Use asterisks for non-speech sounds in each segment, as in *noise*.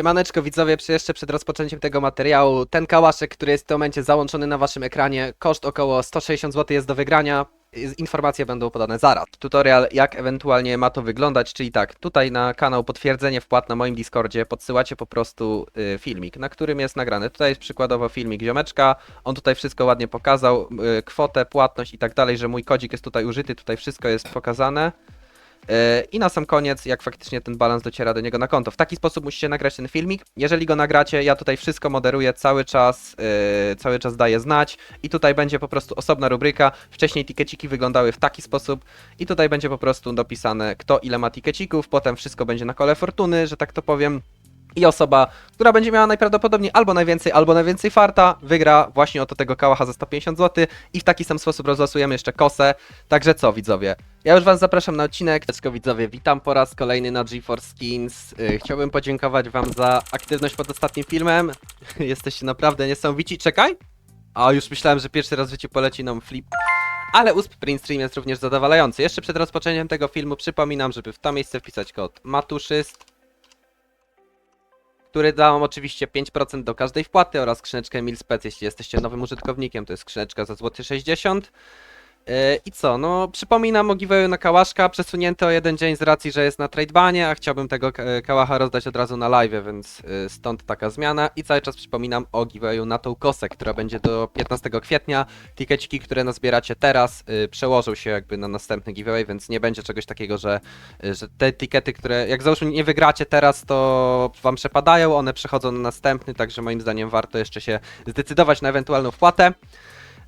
Siemaneczko widzowie, jeszcze przed rozpoczęciem tego materiału, ten kałaszek, który jest w tym momencie załączony na waszym ekranie, koszt około 160 zł jest do wygrania. Informacje będą podane zaraz. Tutorial, jak ewentualnie ma to wyglądać, czyli tak, tutaj na kanał potwierdzenie wpłat na moim Discordzie podsyłacie po prostu y, filmik, na którym jest nagrany. Tutaj jest przykładowo filmik ziomeczka, on tutaj wszystko ładnie pokazał, y, kwotę, płatność i tak dalej, że mój kodzik jest tutaj użyty, tutaj wszystko jest pokazane. Yy, I na sam koniec, jak faktycznie ten balans dociera do niego na konto. W taki sposób musicie nagrać ten filmik. Jeżeli go nagracie, ja tutaj wszystko moderuję cały czas, yy, cały czas daję znać. I tutaj będzie po prostu osobna rubryka. Wcześniej tikeciki wyglądały w taki sposób. I tutaj będzie po prostu dopisane, kto ile ma tikecików. Potem wszystko będzie na kole fortuny, że tak to powiem. I osoba, która będzie miała najprawdopodobniej albo najwięcej, albo najwięcej farta, wygra właśnie oto tego kałacha za 150 zł. I w taki sam sposób rozlosujemy jeszcze kosę. Także co, widzowie? Ja już Was zapraszam na odcinek. Cześć widzowie, witam po raz kolejny na GeForce Skins. Yy, Chciałbym podziękować Wam za aktywność pod ostatnim filmem. *laughs* Jesteście naprawdę niesamowici. Czekaj! A już myślałem, że pierwszy raz w życiu poleci nam flip. Ale USP Print Stream jest również zadowalający. Jeszcze przed rozpoczęciem tego filmu przypominam, żeby w to miejsce wpisać kod matuszyst, który da Wam oczywiście 5% do każdej wpłaty oraz skrzyneczkę Milspec, jeśli jesteście nowym użytkownikiem, to jest skrzyneczka za złoty 60 Yy, I co, no przypominam o giveawayu na Kałaszka, przesunięte o jeden dzień z racji, że jest na tradebanie, a chciałbym tego e, Kałacha rozdać od razu na live, więc yy, stąd taka zmiana. I cały czas przypominam o giveawayu na tą kosę, która będzie do 15 kwietnia. Tikeciki, które nazbieracie teraz, przełożą się jakby na następny giveaway, więc nie będzie czegoś takiego, że, że te tikety, które jak załóżmy nie wygracie teraz, to wam przepadają, one przechodzą na następny, także moim zdaniem warto jeszcze się zdecydować na ewentualną wpłatę.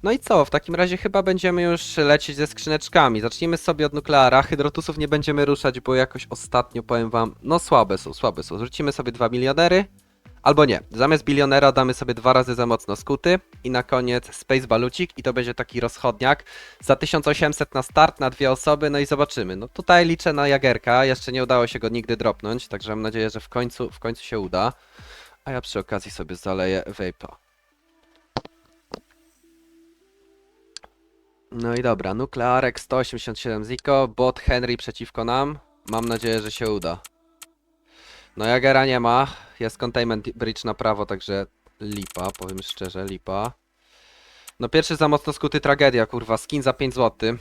No i co? W takim razie chyba będziemy już lecieć ze skrzyneczkami. Zacznijmy sobie od nukleara. Hydrotusów nie będziemy ruszać, bo jakoś ostatnio powiem wam, no słabe są, słabe są. Rzucimy sobie dwa milionery. Albo nie, zamiast bilionera damy sobie dwa razy za mocno skuty i na koniec Space Balucik i to będzie taki rozchodniak za 1800 na start na dwie osoby, no i zobaczymy. No tutaj liczę na Jagerka, jeszcze nie udało się go nigdy dropnąć, także mam nadzieję, że w końcu, w końcu się uda. A ja przy okazji sobie zaleję Vape'a. No i dobra, Nuklearek 187 Ziko, bot Henry przeciwko nam. Mam nadzieję, że się uda. No Jagera nie ma, jest containment bridge na prawo, także lipa, powiem szczerze, lipa. No pierwszy za mocno skuty tragedia, kurwa, skin za 5 zł.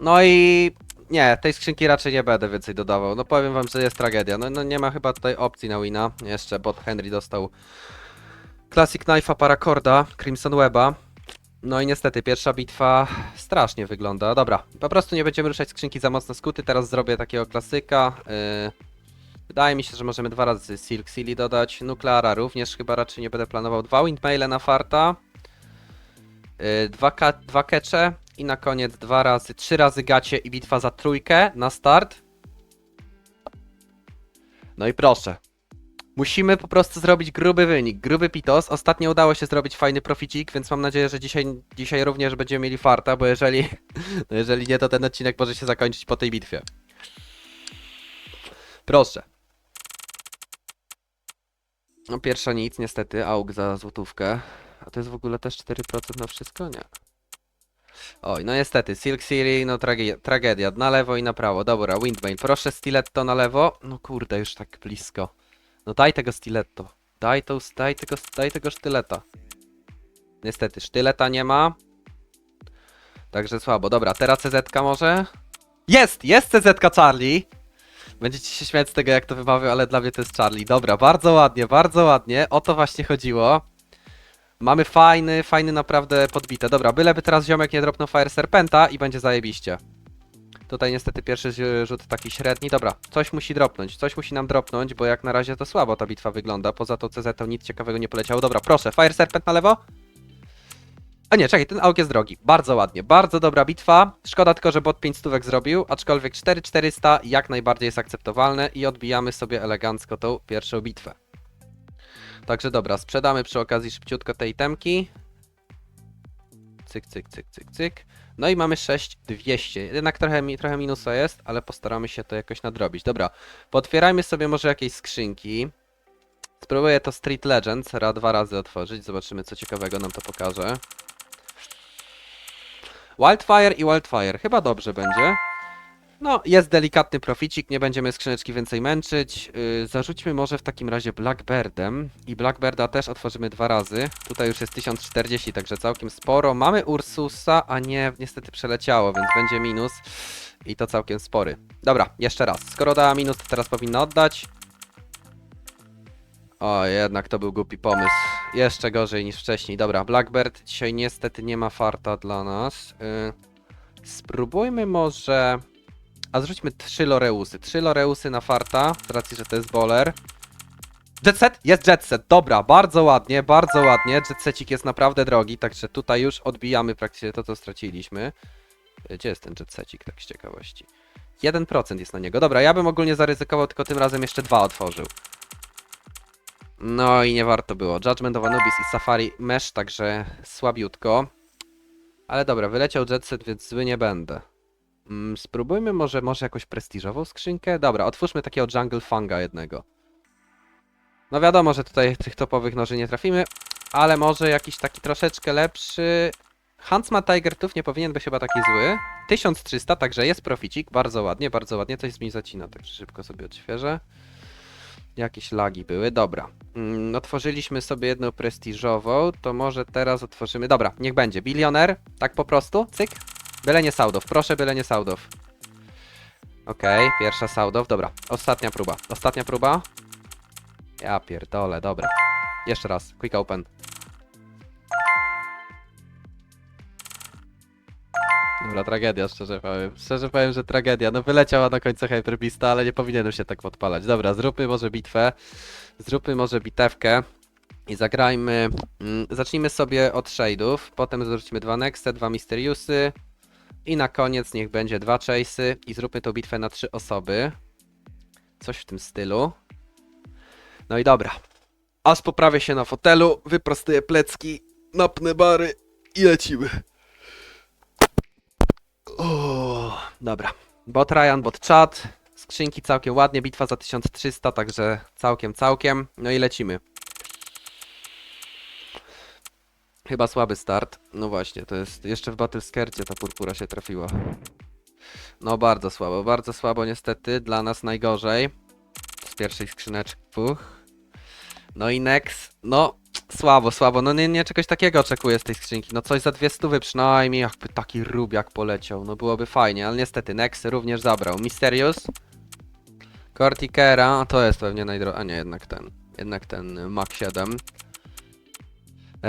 No i nie, tej skrzynki raczej nie będę więcej dodawał. No powiem wam, że jest tragedia. No, no nie ma chyba tutaj opcji na wina. Jeszcze bot Henry dostał Classic Knife'a Paracorda, Crimson Weba. No i niestety pierwsza bitwa strasznie wygląda. Dobra, po prostu nie będziemy ruszać skrzynki za mocno skuty. Teraz zrobię takiego klasyka. Yy, wydaje mi się, że możemy dwa razy Silk Silly dodać. Nukleara również chyba raczej nie będę planował. Dwa windmaile na farta. Yy, dwa, ka dwa kecze. I na koniec dwa razy, trzy razy gacie i bitwa za trójkę na start. No i proszę. Musimy po prostu zrobić gruby wynik, gruby pitos. Ostatnio udało się zrobić fajny proficik, więc mam nadzieję, że dzisiaj, dzisiaj również będziemy mieli farta, bo jeżeli, *laughs* no jeżeli nie, to ten odcinek może się zakończyć po tej bitwie. Proszę. No pierwsza nic, niestety, auk za złotówkę. A to jest w ogóle też 4% na wszystko? Nie. Oj, no niestety, Silk City, no trage tragedia. Na lewo i na prawo. Dobra, Windbane, proszę stiletto na lewo. No kurde, już tak blisko. No daj tego stiletto. Daj, to, daj, tego, daj tego sztyleta. Niestety, sztyleta nie ma. Także słabo. Dobra, teraz CZ może? Jest! Jest CZ Charlie! Będziecie się śmiać z tego, jak to wymawiam, ale dla mnie to jest Charlie. Dobra, bardzo ładnie, bardzo ładnie. O to właśnie chodziło. Mamy fajny, fajny naprawdę podbite. Dobra, byleby teraz ziomek nie dropnął Fire Serpenta i będzie zajebiście. Tutaj niestety pierwszy rzut taki średni. Dobra, coś musi dropnąć, coś musi nam dropnąć, bo jak na razie to słabo ta bitwa wygląda. Poza tą CZ to nic ciekawego nie poleciało. Dobra, proszę, Fire Serpent na lewo. A nie, czekaj, ten auk jest drogi. Bardzo ładnie, bardzo dobra bitwa. Szkoda tylko, że bot 5 stówek zrobił, aczkolwiek 4400 jak najbardziej jest akceptowalne i odbijamy sobie elegancko tą pierwszą bitwę. Także dobra, sprzedamy przy okazji szybciutko tej temki. Cyk, cyk, cyk, cyk, cyk. No i mamy 6200. Jednak trochę, trochę minusa jest, ale postaramy się to jakoś nadrobić. Dobra, potwierajmy sobie może jakieś skrzynki. Spróbuję to Street Legends ra dwa razy otworzyć. Zobaczymy, co ciekawego nam to pokaże. Wildfire i Wildfire. Chyba dobrze będzie. No, jest delikatny proficik, nie będziemy skrzyneczki więcej męczyć. Yy, zarzućmy może w takim razie Blackbirdem. I Blackbirda też otworzymy dwa razy. Tutaj już jest 1040, także całkiem sporo. Mamy Ursusa, a nie, niestety przeleciało, więc będzie minus. I to całkiem spory. Dobra, jeszcze raz. Skoro dała minus, to teraz powinna oddać. O, jednak to był głupi pomysł. Jeszcze gorzej niż wcześniej. Dobra, Blackbird dzisiaj niestety nie ma farta dla nas. Yy, spróbujmy może... A zrzućmy trzy Loreusy. Trzy Loreusy na farta, z racji, że to jest bowler. Jetset? Jest jetset, dobra, bardzo ładnie, bardzo ładnie. Jetsecik jest naprawdę drogi, także tutaj już odbijamy praktycznie to, co straciliśmy. Gdzie jest ten jetsecik, tak z ciekawości? 1% jest na niego. Dobra, ja bym ogólnie zaryzykował, tylko tym razem jeszcze dwa otworzył. No i nie warto było. Judgment of Anubis i Safari Mesh, także słabiutko. Ale dobra, wyleciał jetset, więc zły nie będę. Mm, spróbujmy może, może jakąś prestiżową skrzynkę? Dobra, otwórzmy takiego Jungle Funga jednego. No wiadomo, że tutaj tych topowych noży nie trafimy, ale może jakiś taki troszeczkę lepszy. Huntsman Tiger Tooth nie powinien być chyba taki zły. 1300, także jest proficik, bardzo ładnie, bardzo ładnie. Coś mi zacina, także szybko sobie odświeżę. Jakieś lagi były, dobra. Mm, otworzyliśmy sobie jedną prestiżową, to może teraz otworzymy... Dobra, niech będzie. Bilioner, tak po prostu, cyk. Byle nie Saudow, proszę byle nie Saudow. Okej, pierwsza Saudow, dobra. Ostatnia próba, ostatnia próba. Ja pierdolę, dobra. Jeszcze raz, quick open. Dobra, tragedia, szczerze powiem. Szczerze powiem, że tragedia. No wyleciała na końcu Hyperbista, ale nie powinienem się tak podpalać. Dobra, zróbmy może bitwę. Zróbmy może bitewkę. I zagrajmy... Mm, zacznijmy sobie od shade'ów, potem zwrócimy dwa Nexte, dwa Mysteriusy. I na koniec niech będzie dwa Chase'y i zróbmy tą bitwę na trzy osoby. Coś w tym stylu. No i dobra. Aż poprawię się na fotelu, wyprostuję plecki, napnę bary i lecimy. O, dobra. Bot Ryan, bot chat. Skrzynki całkiem ładnie, bitwa za 1300, także całkiem, całkiem. No i lecimy. Chyba słaby start. No właśnie, to jest jeszcze w Battle Skercie ta purpura się trafiła. No bardzo słabo, bardzo słabo niestety, dla nas najgorzej. Z pierwszej skrzyneczki. Puch. No i next, no słabo, słabo, no nie, nie czegoś takiego oczekuję z tej skrzynki, no coś za dwie stówy przynajmniej, jakby taki rubiak poleciał, no byłoby fajnie, ale niestety Nex również zabrał. Mysterious, Corticera, a to jest pewnie najdroższy, a nie, jednak ten, jednak ten Mac 7.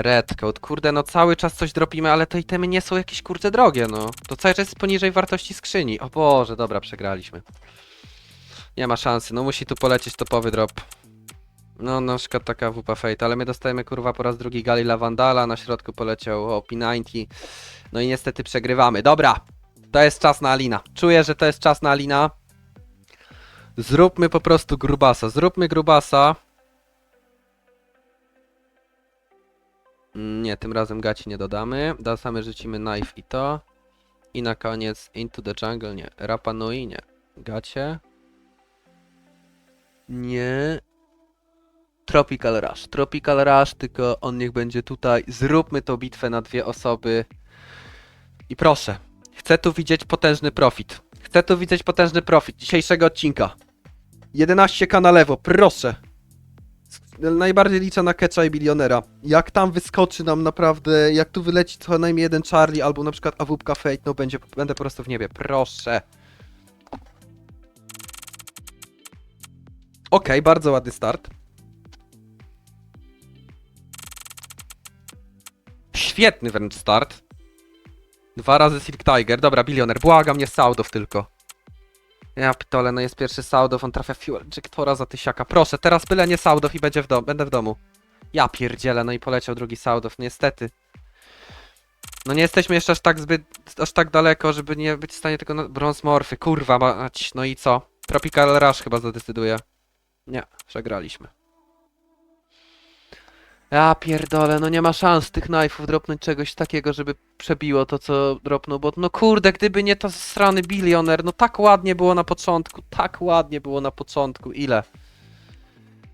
Redcode, kurde, no cały czas coś dropimy, ale te itemy nie są jakieś kurde drogie, no. To cały czas jest poniżej wartości skrzyni. O Boże, dobra, przegraliśmy. Nie ma szansy, no musi tu polecieć topowy drop. No, na przykład taka WP Fate, ale my dostajemy kurwa po raz drugi Gali Lavandala, na środku poleciał OP90. No i niestety przegrywamy. Dobra, to jest czas na Alina. Czuję, że to jest czas na Alina. Zróbmy po prostu grubasa, zróbmy grubasa. Nie, tym razem gaci nie dodamy. Dasamy rzucimy knife i to. I na koniec Into the Jungle, nie. Rapa Nui, nie. Gacie. Nie. Tropical Rush. Tropical Rush, tylko on niech będzie tutaj. Zróbmy tą bitwę na dwie osoby. I proszę, chcę tu widzieć potężny profit. Chcę tu widzieć potężny profit dzisiejszego odcinka. 11k na lewo, proszę. Najbardziej liczę na Ketcha i Bilionera. Jak tam wyskoczy nam naprawdę, jak tu wyleci co najmniej jeden Charlie albo na przykład AWP Fate, no będzie, będę po prostu w niebie, proszę. Okej, bardzo ładny start. Świetny wręcz start. Dwa razy Silk Tiger. Dobra, bilioner. Błagam, nie Saudow tylko. Ja pitole, no jest pierwszy Saudow, on trafia Fuel Injectora za tysiaka. Proszę, teraz byle nie Saudow i będzie w dom będę w domu. Ja pierdzielę, no i poleciał drugi Saudow, niestety. No nie jesteśmy jeszcze aż tak zbyt, aż tak daleko, żeby nie być w stanie tego no, brąz morfy. Kurwa mać, no i co? Tropical Rush chyba zadecyduje. Nie, przegraliśmy. Ja pierdolę, no nie ma szans tych knife'ów dropnąć czegoś takiego, żeby przebiło to, co dropnął, bo no kurde, gdyby nie to strany bilioner, no tak ładnie było na początku, tak ładnie było na początku, ile?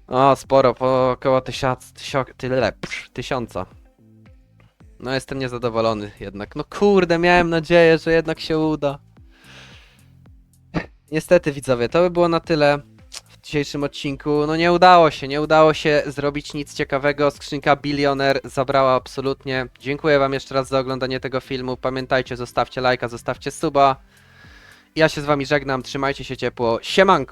O, sporo, po około tysiąc, tysio, tyle, psz, tysiąca. No jestem niezadowolony jednak, no kurde, miałem nadzieję, że jednak się uda. niestety widzowie, to by było na tyle dzisiejszym odcinku. No nie udało się, nie udało się zrobić nic ciekawego. Skrzynka Bilioner zabrała absolutnie. Dziękuję wam jeszcze raz za oglądanie tego filmu. Pamiętajcie, zostawcie lajka, zostawcie suba. Ja się z wami żegnam, trzymajcie się ciepło. Siemanko!